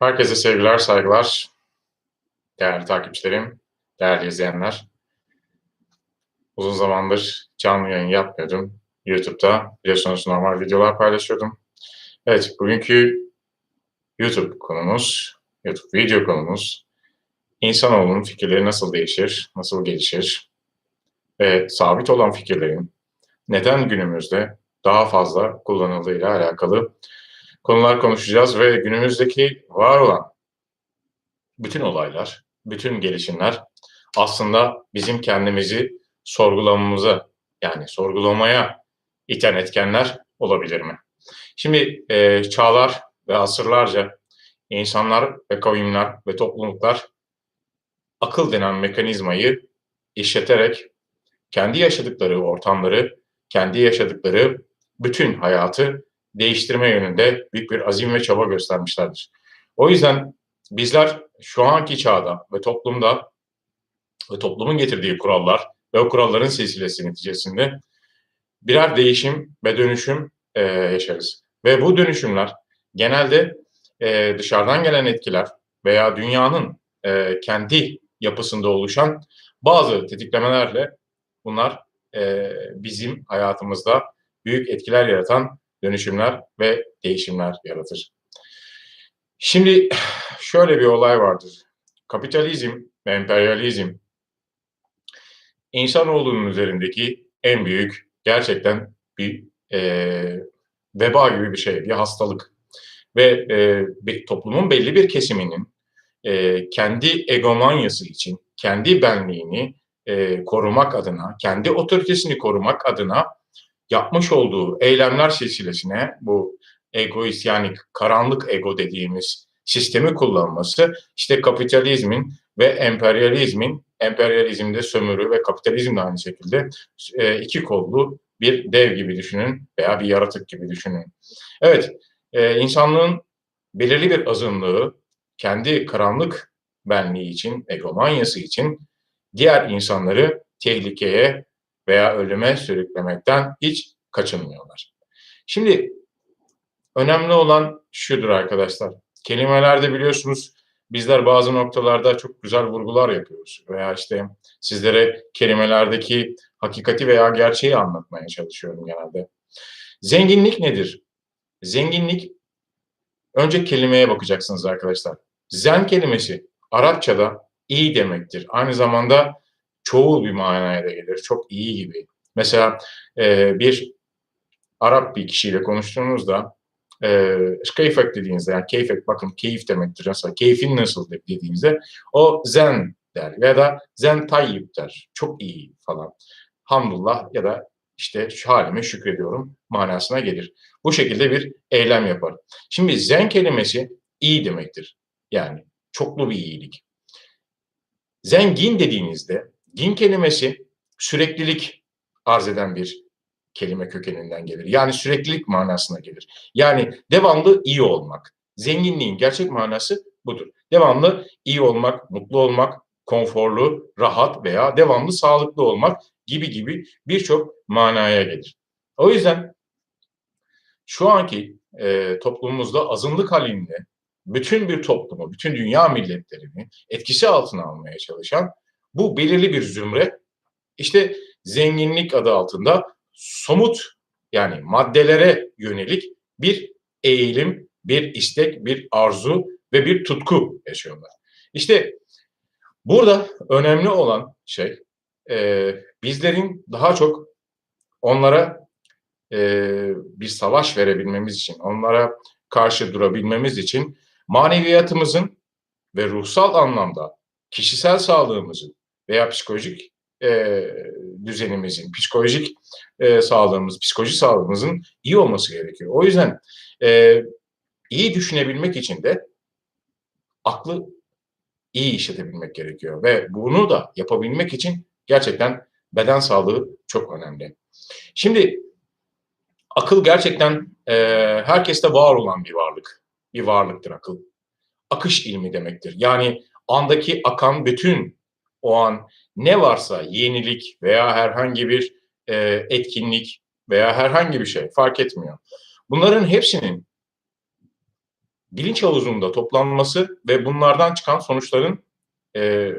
Herkese sevgiler, saygılar. Değerli takipçilerim, değerli izleyenler. Uzun zamandır canlı yayın yapmıyordum. YouTube'da biliyorsunuz normal videolar paylaşıyordum. Evet, bugünkü YouTube konumuz, YouTube video konumuz insanoğlunun fikirleri nasıl değişir, nasıl gelişir ve sabit olan fikirlerin neden günümüzde daha fazla kullanıldığıyla alakalı konular konuşacağız ve günümüzdeki var olan bütün olaylar, bütün gelişimler aslında bizim kendimizi sorgulamamıza yani sorgulamaya iten etkenler olabilir mi? Şimdi e, çağlar ve asırlarca insanlar ve kavimler ve topluluklar akıl denen mekanizmayı işleterek kendi yaşadıkları ortamları, kendi yaşadıkları bütün hayatı değiştirme yönünde büyük bir azim ve çaba göstermişlerdir. O yüzden bizler şu anki çağda ve toplumda ve toplumun getirdiği kurallar ve o kuralların silsilesi neticesinde birer değişim ve dönüşüm e, yaşarız. Ve bu dönüşümler genelde e, dışarıdan gelen etkiler veya dünyanın e, kendi yapısında oluşan bazı tetiklemelerle bunlar e, bizim hayatımızda büyük etkiler yaratan dönüşümler ve değişimler yaratır. Şimdi şöyle bir olay vardır. Kapitalizm ve emperyalizm insanoğlunun üzerindeki en büyük gerçekten bir e, veba gibi bir şey, bir hastalık. Ve e, bir, toplumun belli bir kesiminin e, kendi egomanyası için, kendi benliğini e, korumak adına, kendi otoritesini korumak adına yapmış olduğu eylemler silsilesine bu egoist yani karanlık ego dediğimiz sistemi kullanması işte kapitalizmin ve emperyalizmin emperyalizmde sömürü ve kapitalizm de aynı şekilde e, iki kollu bir dev gibi düşünün veya bir yaratık gibi düşünün. Evet, e, insanlığın belirli bir azınlığı kendi karanlık benliği için, egomanyası için diğer insanları tehlikeye veya ölüme sürüklemekten hiç kaçınmıyorlar. Şimdi önemli olan şudur arkadaşlar. Kelimelerde biliyorsunuz bizler bazı noktalarda çok güzel vurgular yapıyoruz. Veya işte sizlere kelimelerdeki hakikati veya gerçeği anlatmaya çalışıyorum genelde. Zenginlik nedir? Zenginlik önce kelimeye bakacaksınız arkadaşlar. Zen kelimesi Arapçada iyi demektir. Aynı zamanda çoğul bir manaya da gelir. Çok iyi gibi. Mesela e, bir Arap bir kişiyle konuştuğunuzda e, keyfek dediğinizde yani keyfek bakın keyif demektir. Mesela keyfin nasıl dediğinizde o zen der ya da zen tayyip der. Çok iyi falan. Hamdullah ya da işte şu halime şükrediyorum manasına gelir. Bu şekilde bir eylem yapar. Şimdi zen kelimesi iyi demektir. Yani çoklu bir iyilik. Zengin dediğinizde Din kelimesi süreklilik arz eden bir kelime kökeninden gelir. Yani süreklilik manasına gelir. Yani devamlı iyi olmak. Zenginliğin gerçek manası budur. Devamlı iyi olmak, mutlu olmak, konforlu, rahat veya devamlı sağlıklı olmak gibi gibi birçok manaya gelir. O yüzden şu anki e, toplumumuzda azınlık halinde bütün bir toplumu, bütün dünya milletlerini etkisi altına almaya çalışan bu belirli bir zümre işte zenginlik adı altında somut yani maddelere yönelik bir eğilim, bir istek, bir arzu ve bir tutku yaşıyorlar. İşte burada önemli olan şey e, bizlerin daha çok onlara e, bir savaş verebilmemiz için, onlara karşı durabilmemiz için maneviyatımızın ve ruhsal anlamda kişisel sağlığımızın veya psikolojik e, düzenimizin, psikolojik e, sağlığımız, psikoloji sağlığımızın iyi olması gerekiyor. O yüzden e, iyi düşünebilmek için de aklı iyi işletebilmek gerekiyor ve bunu da yapabilmek için gerçekten beden sağlığı çok önemli. Şimdi akıl gerçekten e, herkeste var olan bir varlık, bir varlıktır akıl. Akış ilmi demektir. Yani andaki akan bütün o an ne varsa yenilik veya herhangi bir e, etkinlik veya herhangi bir şey fark etmiyor. Bunların hepsinin bilinç havuzunda toplanması ve bunlardan çıkan sonuçların e,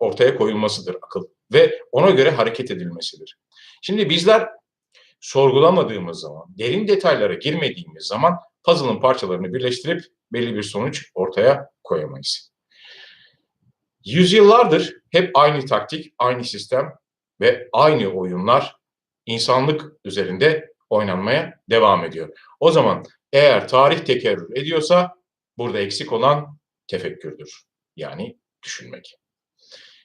ortaya koyulmasıdır akıl ve ona göre hareket edilmesidir. Şimdi bizler sorgulamadığımız zaman, derin detaylara girmediğimiz zaman puzzle'ın parçalarını birleştirip belli bir sonuç ortaya koyamayız. Yüzyıllardır hep aynı taktik, aynı sistem ve aynı oyunlar insanlık üzerinde oynanmaya devam ediyor. O zaman eğer tarih tekerrür ediyorsa burada eksik olan tefekkürdür. Yani düşünmek.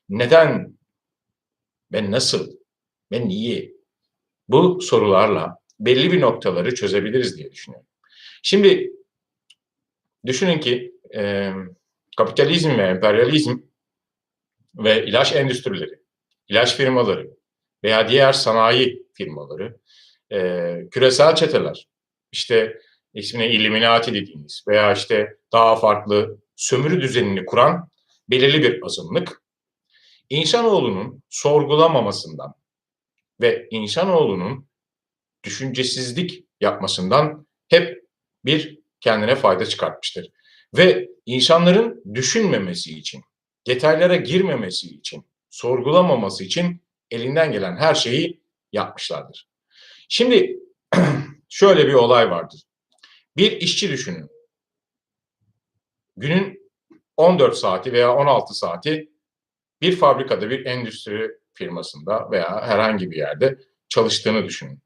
Neden ve nasıl ve niye bu sorularla belli bir noktaları çözebiliriz diye düşünüyorum. Şimdi düşünün ki e, kapitalizm ve emperyalizm ve ilaç endüstrileri, ilaç firmaları veya diğer sanayi firmaları, e, küresel çeteler, işte ismine Illuminati dediğimiz veya işte daha farklı sömürü düzenini kuran belirli bir azınlık, insanoğlunun sorgulamamasından ve insanoğlunun düşüncesizlik yapmasından hep bir kendine fayda çıkartmıştır. Ve insanların düşünmemesi için, detaylara girmemesi için, sorgulamaması için elinden gelen her şeyi yapmışlardır. Şimdi şöyle bir olay vardır. Bir işçi düşünün. Günün 14 saati veya 16 saati bir fabrikada, bir endüstri firmasında veya herhangi bir yerde çalıştığını düşünün.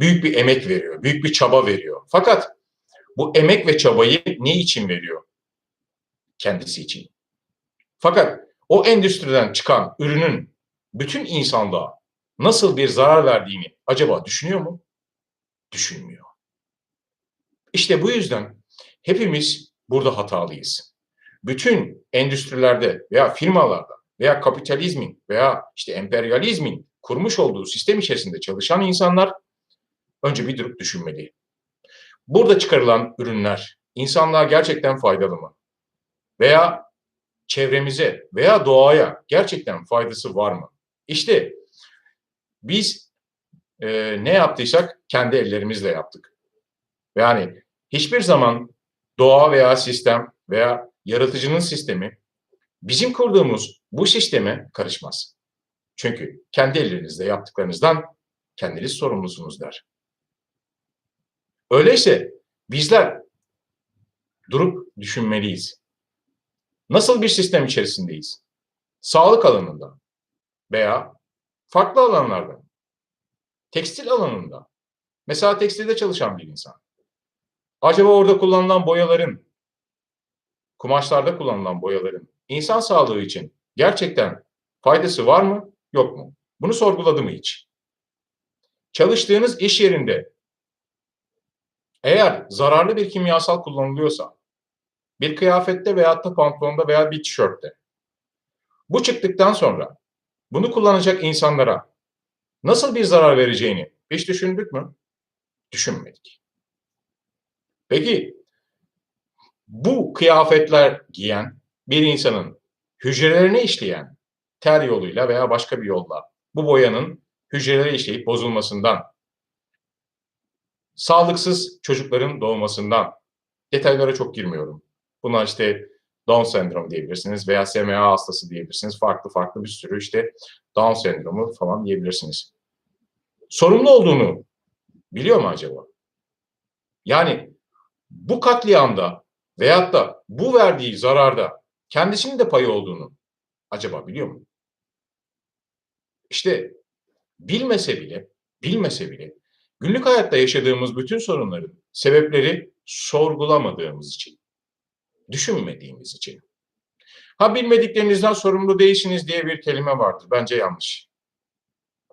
Büyük bir emek veriyor, büyük bir çaba veriyor. Fakat bu emek ve çabayı ne için veriyor? Kendisi için. Fakat o endüstriden çıkan ürünün bütün insanlığa nasıl bir zarar verdiğini acaba düşünüyor mu? Düşünmüyor. İşte bu yüzden hepimiz burada hatalıyız. Bütün endüstrilerde veya firmalarda veya kapitalizmin veya işte emperyalizmin kurmuş olduğu sistem içerisinde çalışan insanlar önce bir durup düşünmeli. Burada çıkarılan ürünler insanlığa gerçekten faydalı mı? Veya çevremize veya doğaya gerçekten faydası var mı? İşte biz e, ne yaptıysak kendi ellerimizle yaptık. Yani hiçbir zaman doğa veya sistem veya yaratıcının sistemi bizim kurduğumuz bu sisteme karışmaz. Çünkü kendi ellerinizle yaptıklarınızdan kendiniz sorumlusunuz der. Öyleyse bizler durup düşünmeliyiz. Nasıl bir sistem içerisindeyiz? Sağlık alanında veya farklı alanlarda, tekstil alanında, mesela tekstilde çalışan bir insan. Acaba orada kullanılan boyaların, kumaşlarda kullanılan boyaların insan sağlığı için gerçekten faydası var mı, yok mu? Bunu sorguladı mı hiç? Çalıştığınız iş yerinde eğer zararlı bir kimyasal kullanılıyorsa, bir kıyafette veya da pantolonda veya bir tişörtte, bu çıktıktan sonra bunu kullanacak insanlara nasıl bir zarar vereceğini hiç düşündük mü? Düşünmedik. Peki bu kıyafetler giyen bir insanın hücrelerine işleyen ter yoluyla veya başka bir yolla bu boyanın hücrelere işleyip bozulmasından, sağlıksız çocukların doğmasından, detaylara çok girmiyorum. Buna işte Down sendromu diyebilirsiniz veya SMA hastası diyebilirsiniz. Farklı farklı bir sürü işte Down sendromu falan diyebilirsiniz. Sorumlu olduğunu biliyor mu acaba? Yani bu katliamda veyahut da bu verdiği zararda kendisinin de payı olduğunu acaba biliyor mu? İşte bilmese bile, bilmese bile günlük hayatta yaşadığımız bütün sorunların sebepleri sorgulamadığımız için, düşünmediğimiz için. Ha bilmediklerinizden sorumlu değilsiniz diye bir kelime vardır. Bence yanlış.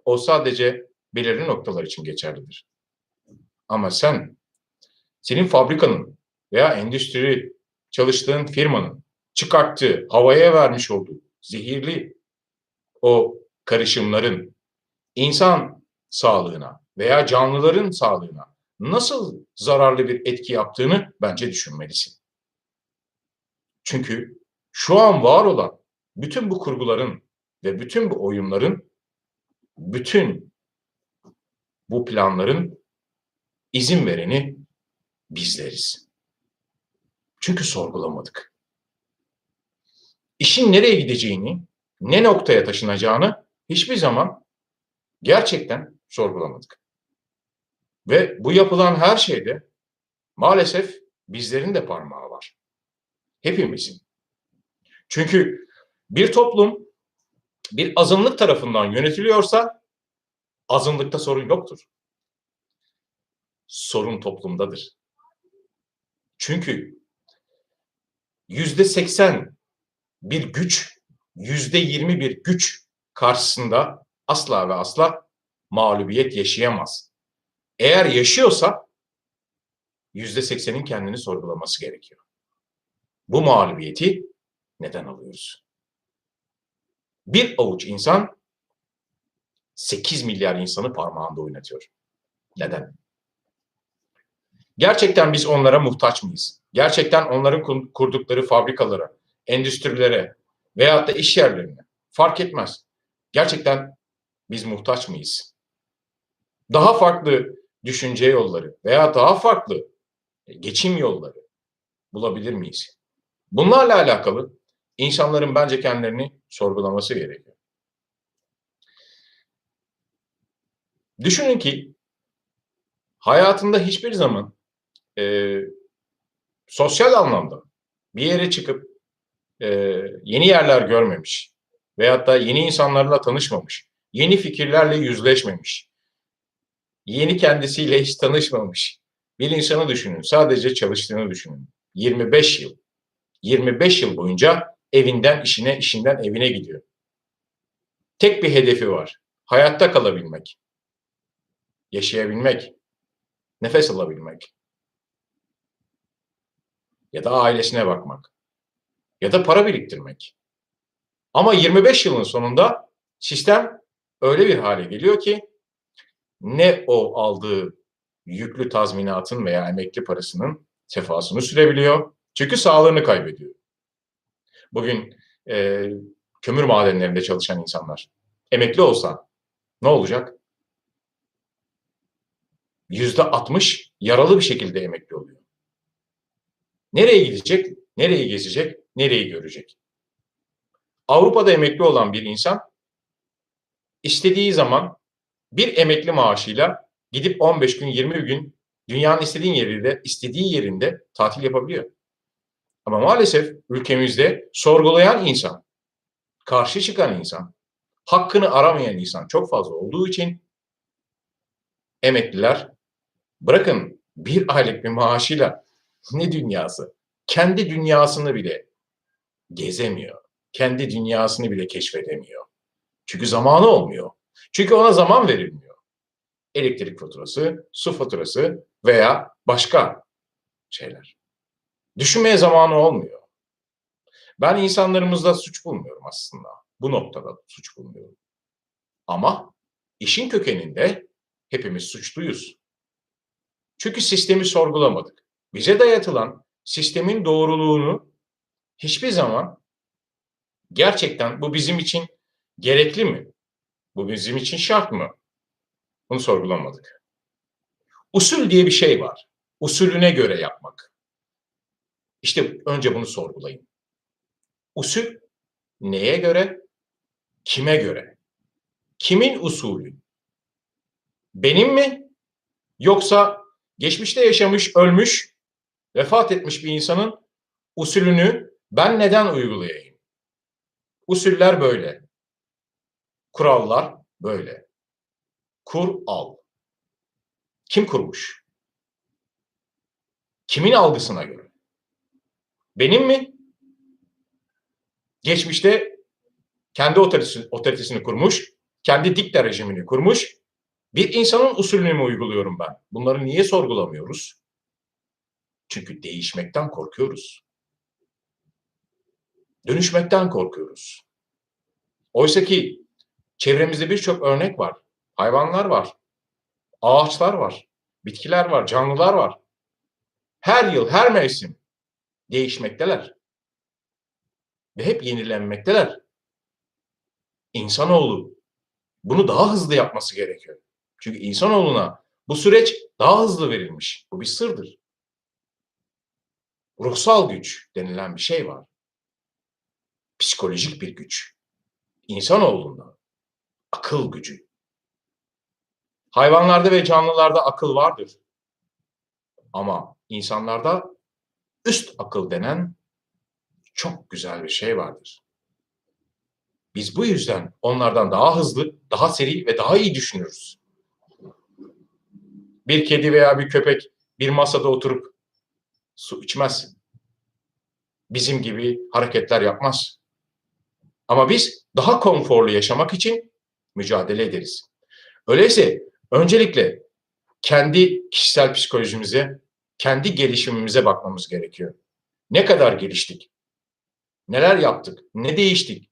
O sadece belirli noktalar için geçerlidir. Ama sen, senin fabrikanın veya endüstri çalıştığın firmanın çıkarttığı, havaya vermiş olduğu zehirli o karışımların insan sağlığına veya canlıların sağlığına nasıl zararlı bir etki yaptığını bence düşünmelisin. Çünkü şu an var olan bütün bu kurguların ve bütün bu oyunların, bütün bu planların izin vereni bizleriz. Çünkü sorgulamadık. İşin nereye gideceğini, ne noktaya taşınacağını hiçbir zaman gerçekten sorgulamadık. Ve bu yapılan her şeyde maalesef bizlerin de parmağı var. Hepimizin. Çünkü bir toplum bir azınlık tarafından yönetiliyorsa azınlıkta sorun yoktur. Sorun toplumdadır. Çünkü yüzde seksen bir güç, yüzde yirmi bir güç karşısında asla ve asla mağlubiyet yaşayamaz. Eğer yaşıyorsa yüzde seksenin kendini sorgulaması gerekiyor. Bu mağlubiyeti neden alıyoruz? Bir avuç insan 8 milyar insanı parmağında oynatıyor. Neden? Gerçekten biz onlara muhtaç mıyız? Gerçekten onların kurdukları fabrikalara, endüstrilere veyahut da iş yerlerine fark etmez. Gerçekten biz muhtaç mıyız? Daha farklı düşünce yolları veya daha farklı geçim yolları bulabilir miyiz? Bunlarla alakalı insanların bence kendilerini sorgulaması gerekiyor. Düşünün ki hayatında hiçbir zaman e, sosyal anlamda bir yere çıkıp e, yeni yerler görmemiş veyahut da yeni insanlarla tanışmamış, yeni fikirlerle yüzleşmemiş, yeni kendisiyle hiç tanışmamış bir insanı düşünün. Sadece çalıştığını düşünün. 25 yıl. 25 yıl boyunca evinden işine, işinden evine gidiyor. Tek bir hedefi var. Hayatta kalabilmek. Yaşayabilmek. Nefes alabilmek. Ya da ailesine bakmak. Ya da para biriktirmek. Ama 25 yılın sonunda sistem öyle bir hale geliyor ki ne o aldığı yüklü tazminatın veya emekli parasının sefasını sürebiliyor. Çünkü sağlığını kaybediyor. Bugün e, kömür madenlerinde çalışan insanlar emekli olsa ne olacak? Yüzde 60 yaralı bir şekilde emekli oluyor. Nereye gidecek? Nereye gezecek? Nereyi görecek? Avrupa'da emekli olan bir insan istediği zaman bir emekli maaşıyla gidip 15 gün 20 gün dünyanın istediğin yerinde istediği yerinde tatil yapabiliyor. Ama maalesef ülkemizde sorgulayan insan, karşı çıkan insan, hakkını aramayan insan çok fazla olduğu için emekliler bırakın bir aylık bir maaşıyla ne dünyası? Kendi dünyasını bile gezemiyor. Kendi dünyasını bile keşfedemiyor. Çünkü zamanı olmuyor. Çünkü ona zaman verilmiyor. Elektrik faturası, su faturası veya başka şeyler. Düşünmeye zamanı olmuyor. Ben insanlarımızda suç bulmuyorum aslında. Bu noktada suç bulmuyorum. Ama işin kökeninde hepimiz suçluyuz. Çünkü sistemi sorgulamadık. Bize dayatılan sistemin doğruluğunu hiçbir zaman gerçekten bu bizim için gerekli mi? Bu bizim için şart mı? Bunu sorgulamadık. Usul diye bir şey var. Usulüne göre yapmak. İşte önce bunu sorgulayın. Usul neye göre? Kime göre? Kimin usulü? Benim mi? Yoksa geçmişte yaşamış, ölmüş, vefat etmiş bir insanın usulünü ben neden uygulayayım? Usuller böyle. Kurallar böyle. Kur al. Kim kurmuş? Kimin algısına göre? Benim mi? Geçmişte kendi otoritesini, otoritesini kurmuş, kendi dikta rejimini kurmuş. Bir insanın usulünü mü uyguluyorum ben? Bunları niye sorgulamıyoruz? Çünkü değişmekten korkuyoruz. Dönüşmekten korkuyoruz. Oysa ki çevremizde birçok örnek var. Hayvanlar var. Ağaçlar var. Bitkiler var. Canlılar var. Her yıl, her mevsim değişmekteler. Ve hep yenilenmekteler. İnsanoğlu bunu daha hızlı yapması gerekiyor. Çünkü insanoğluna bu süreç daha hızlı verilmiş. Bu bir sırdır. ruhsal güç denilen bir şey var. Psikolojik bir güç. İnsanoğlunda akıl gücü. Hayvanlarda ve canlılarda akıl vardır. Ama insanlarda üst akıl denen çok güzel bir şey vardır. Biz bu yüzden onlardan daha hızlı, daha seri ve daha iyi düşünürüz. Bir kedi veya bir köpek bir masada oturup su içmez. Bizim gibi hareketler yapmaz. Ama biz daha konforlu yaşamak için mücadele ederiz. Öyleyse öncelikle kendi kişisel psikolojimize, kendi gelişimimize bakmamız gerekiyor. Ne kadar geliştik? Neler yaptık? Ne değiştik?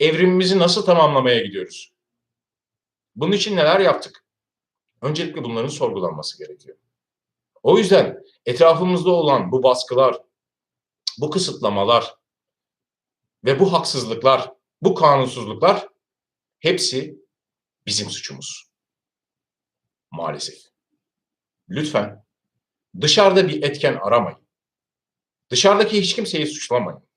Evrimimizi nasıl tamamlamaya gidiyoruz? Bunun için neler yaptık? Öncelikle bunların sorgulanması gerekiyor. O yüzden etrafımızda olan bu baskılar, bu kısıtlamalar ve bu haksızlıklar, bu kanunsuzluklar hepsi bizim suçumuz. Maalesef. Lütfen dışarıda bir etken aramayın. Dışarıdaki hiç kimseyi suçlamayın.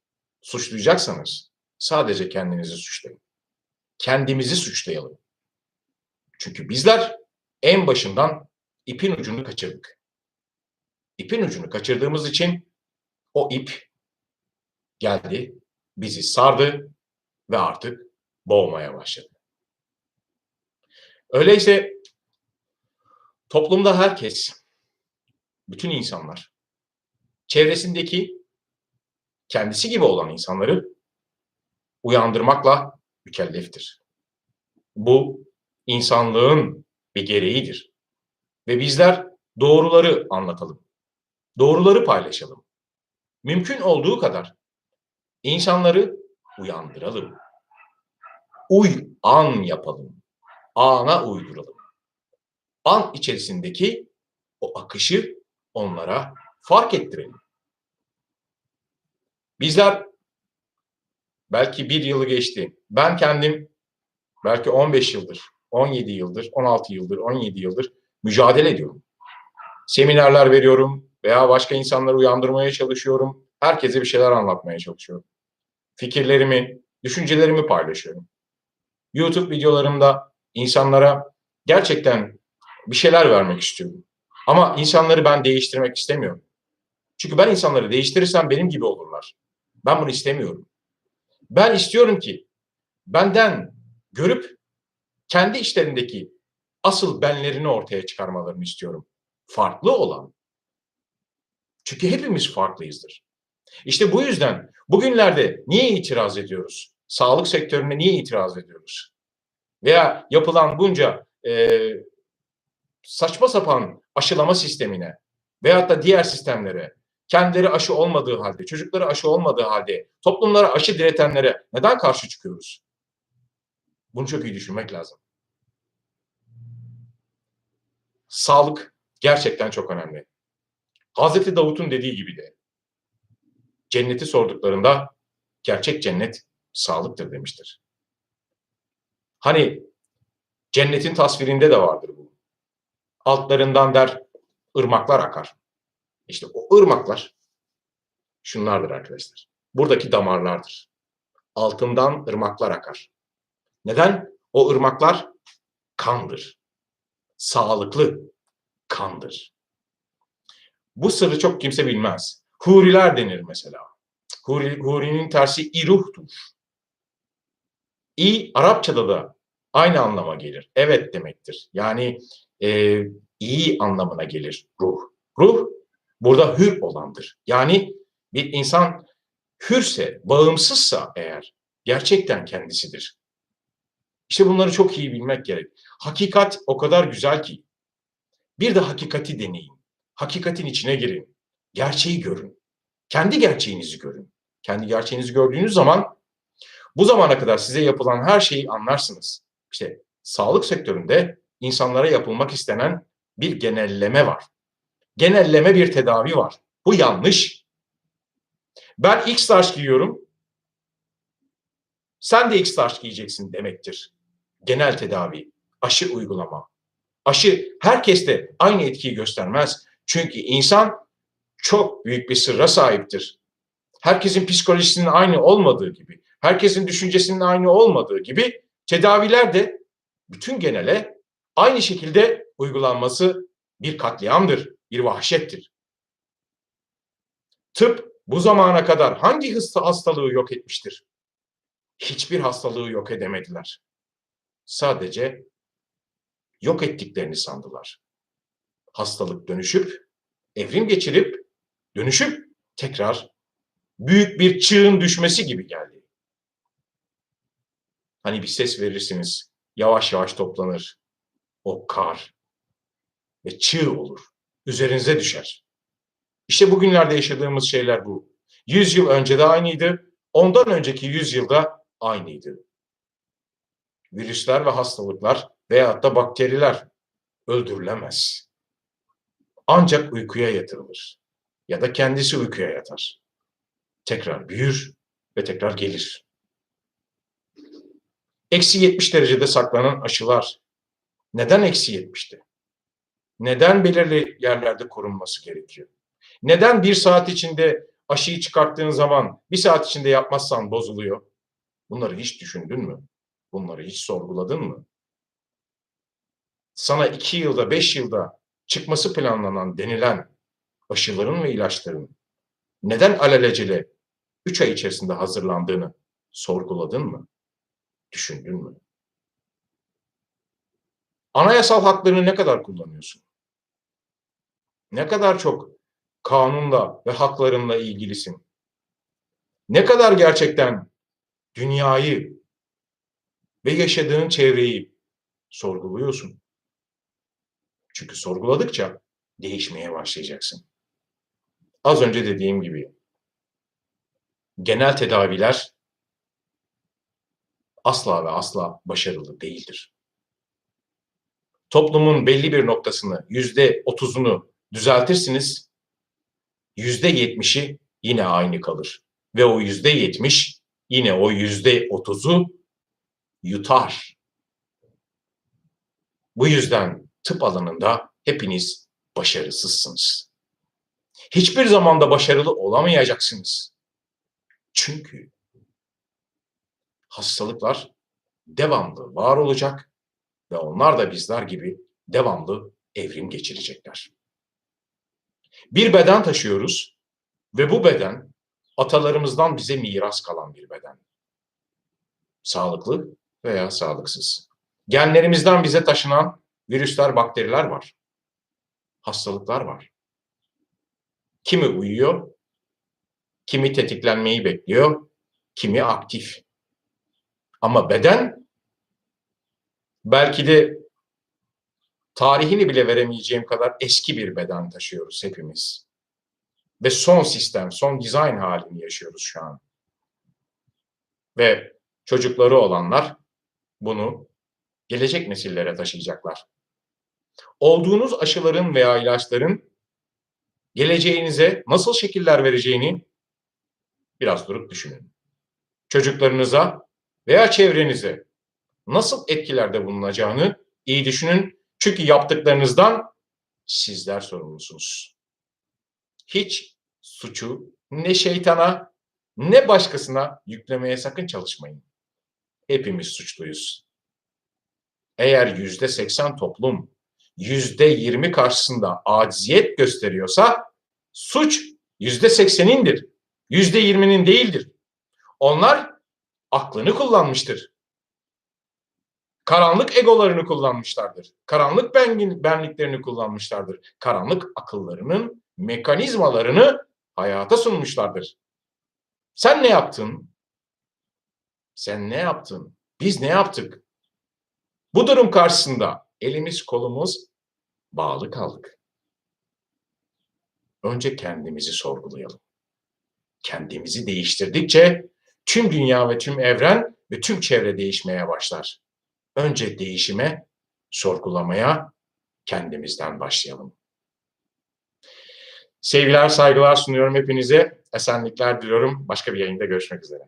Suçlayacaksanız sadece kendinizi suçlayın. Kendimizi suçlayalım. Çünkü bizler en başından ipin ucunu kaçırdık. İpin ucunu kaçırdığımız için o ip geldi, bizi sardı ve artık boğmaya başladı. Öyleyse toplumda herkes, bütün insanlar, çevresindeki kendisi gibi olan insanları uyandırmakla mükelleftir. Bu insanlığın bir gereğidir. Ve bizler doğruları anlatalım. Doğruları paylaşalım. Mümkün olduğu kadar insanları uyandıralım. Uy an yapalım. Ana uyduralım. An içerisindeki o akışı onlara fark ettirelim. Bizler belki bir yılı geçti. Ben kendim belki 15 yıldır, 17 yıldır, 16 yıldır, 17 yıldır mücadele ediyorum. Seminerler veriyorum veya başka insanları uyandırmaya çalışıyorum. Herkese bir şeyler anlatmaya çalışıyorum. Fikirlerimi, düşüncelerimi paylaşıyorum. YouTube videolarımda insanlara gerçekten bir şeyler vermek istiyorum. Ama insanları ben değiştirmek istemiyorum. Çünkü ben insanları değiştirirsem benim gibi olurlar. Ben bunu istemiyorum. Ben istiyorum ki benden görüp kendi işlerindeki asıl benlerini ortaya çıkarmalarını istiyorum. Farklı olan. Çünkü hepimiz farklıyızdır. İşte bu yüzden bugünlerde niye itiraz ediyoruz? Sağlık sektörüne niye itiraz ediyoruz? Veya yapılan bunca e, saçma sapan aşılama sistemine veyahut da diğer sistemlere kendileri aşı olmadığı halde, çocukları aşı olmadığı halde toplumlara aşı diretenlere neden karşı çıkıyoruz? Bunu çok iyi düşünmek lazım. Sağlık gerçekten çok önemli. Hazreti Davut'un dediği gibi de cenneti sorduklarında gerçek cennet sağlıktır demiştir. Hani cennetin tasvirinde de vardır bu. Altlarından der ırmaklar akar. İşte o ırmaklar şunlardır arkadaşlar. Buradaki damarlardır. Altından ırmaklar akar. Neden? O ırmaklar kandır. Sağlıklı kandır. Bu sırrı çok kimse bilmez. Huriler denir mesela. Huri, hurinin tersi iruhtur. İ Arapçada da aynı anlama gelir. Evet demektir. Yani e, iyi anlamına gelir ruh. Ruh burada hür olandır. Yani bir insan hürse, bağımsızsa eğer gerçekten kendisidir. İşte bunları çok iyi bilmek gerek. Hakikat o kadar güzel ki. Bir de hakikati deneyin. Hakikatin içine girin. Gerçeği görün. Kendi gerçeğinizi görün. Kendi gerçeğinizi gördüğünüz zaman bu zamana kadar size yapılan her şeyi anlarsınız. İşte sağlık sektöründe insanlara yapılmak istenen bir genelleme var. Genelleme bir tedavi var. Bu yanlış. Ben X taş giyiyorum. Sen de X taş giyeceksin demektir. Genel tedavi, aşı uygulama. Aşı herkeste aynı etkiyi göstermez. Çünkü insan çok büyük bir sırra sahiptir. Herkesin psikolojisinin aynı olmadığı gibi, herkesin düşüncesinin aynı olmadığı gibi tedaviler de bütün genele aynı şekilde uygulanması bir katliamdır, bir vahşettir. Tıp bu zamana kadar hangi hasta hastalığı yok etmiştir? Hiçbir hastalığı yok edemediler. Sadece yok ettiklerini sandılar. Hastalık dönüşüp, evrim geçirip, dönüşüp tekrar büyük bir çığın düşmesi gibi geldi. Hani bir ses verirsiniz, yavaş yavaş toplanır o kar ve çığ olur. Üzerinize düşer. İşte bugünlerde yaşadığımız şeyler bu. Yüz yıl önce de aynıydı, ondan önceki yüz yılda aynıydı. Virüsler ve hastalıklar veyahut da bakteriler öldürülemez. Ancak uykuya yatırılır ya da kendisi uykuya yatar. Tekrar büyür ve tekrar gelir. Eksi 70 derecede saklanan aşılar neden eksi 70'ti? Neden belirli yerlerde korunması gerekiyor? Neden bir saat içinde aşıyı çıkarttığın zaman bir saat içinde yapmazsan bozuluyor? Bunları hiç düşündün mü? Bunları hiç sorguladın mı? Sana iki yılda, beş yılda çıkması planlanan denilen aşıların ve ilaçların neden alelacele üç ay içerisinde hazırlandığını sorguladın mı? Düşündün mü? Anayasal haklarını ne kadar kullanıyorsun? Ne kadar çok kanunla ve haklarınla ilgilisin? Ne kadar gerçekten dünyayı ve yaşadığın çevreyi sorguluyorsun? Çünkü sorguladıkça değişmeye başlayacaksın. Az önce dediğim gibi genel tedaviler asla ve asla başarılı değildir. Toplumun belli bir noktasını, yüzde otuzunu düzeltirsiniz, yüzde yetmişi yine aynı kalır. Ve o yüzde yetmiş yine o yüzde otuzu yutar. Bu yüzden tıp alanında hepiniz başarısızsınız. Hiçbir zamanda başarılı olamayacaksınız. Çünkü hastalıklar devamlı var olacak ve onlar da bizler gibi devamlı evrim geçirecekler. Bir beden taşıyoruz ve bu beden atalarımızdan bize miras kalan bir beden. Sağlıklı veya sağlıksız. Genlerimizden bize taşınan virüsler, bakteriler var. Hastalıklar var. Kimi uyuyor, kimi tetiklenmeyi bekliyor, kimi aktif. Ama beden belki de tarihini bile veremeyeceğim kadar eski bir beden taşıyoruz hepimiz. Ve son sistem, son dizayn halini yaşıyoruz şu an. Ve çocukları olanlar bunu gelecek nesillere taşıyacaklar. Olduğunuz aşıların veya ilaçların geleceğinize nasıl şekiller vereceğini biraz durup düşünün. Çocuklarınıza veya çevrenize nasıl etkilerde bulunacağını iyi düşünün. Çünkü yaptıklarınızdan sizler sorumlusunuz. Hiç suçu ne şeytana ne başkasına yüklemeye sakın çalışmayın. Hepimiz suçluyuz. Eğer yüzde seksen toplum yüzde yirmi karşısında aciziyet gösteriyorsa suç yüzde seksenindir. Yüzde yirminin değildir. Onlar aklını kullanmıştır. Karanlık egolarını kullanmışlardır. Karanlık benliklerini kullanmışlardır. Karanlık akıllarının mekanizmalarını hayata sunmuşlardır. Sen ne yaptın? Sen ne yaptın? Biz ne yaptık? Bu durum karşısında elimiz kolumuz bağlı kaldık. Önce kendimizi sorgulayalım. Kendimizi değiştirdikçe tüm dünya ve tüm evren ve tüm çevre değişmeye başlar. Önce değişime, sorgulamaya kendimizden başlayalım. Sevgiler, saygılar sunuyorum hepinize. Esenlikler diliyorum. Başka bir yayında görüşmek üzere.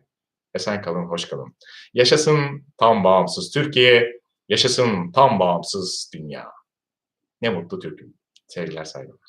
Esen kalın, hoş kalın. Yaşasın tam bağımsız Türkiye, yaşasın tam bağımsız dünya. Ne mutlu Türk'üm. Sevgiler, saygılar.